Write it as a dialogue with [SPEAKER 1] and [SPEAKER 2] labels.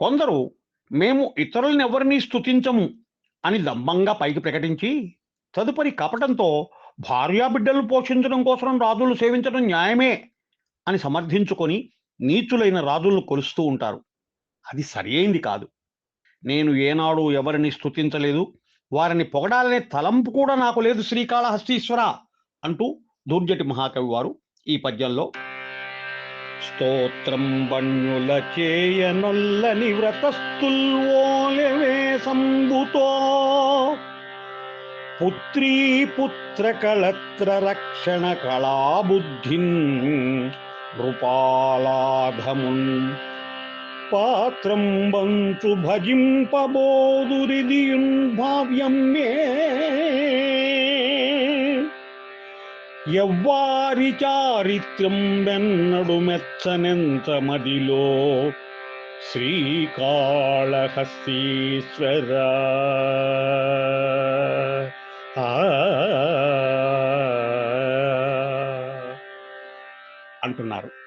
[SPEAKER 1] కొందరు మేము ఇతరులను ఎవరిని స్థుతించము అని దంభంగా పైకి ప్రకటించి తదుపరి కపటంతో భార్యాబిడ్డలు పోషించడం కోసం రాజులు సేవించడం న్యాయమే అని సమర్థించుకొని నీచులైన రాజులను కొలుస్తూ ఉంటారు. అది సరైంది కాదు. నేను ఏనాడు ఎవరిని స్థుతించలేదు వారిని పొగడాలనే తలంపు కూడా నాకు లేదు శ్రీకాళహస్తీశ్వర! అంటూ దూర్జటి మహాకవి వారు ఈ పద్యంలో స్తోత్రం బణ్యుల చేయనొల్లని వ్రతస్థుల్వోలెవే సంభుతో పుత్రీ పుత్ర కళత్ర రక్షణ కళాబుద్ధిన్ నృపాలాధమున్ పాత్రం వంచు భజింపబోదురిదియున్ భావ్యం మే ఎవ్వారి చారిత్రం వెన్నడు మెచ్చనెంత మదిలో? శ్రీకాళహస్తీశ్వర. ఆ. అంటున్నారు.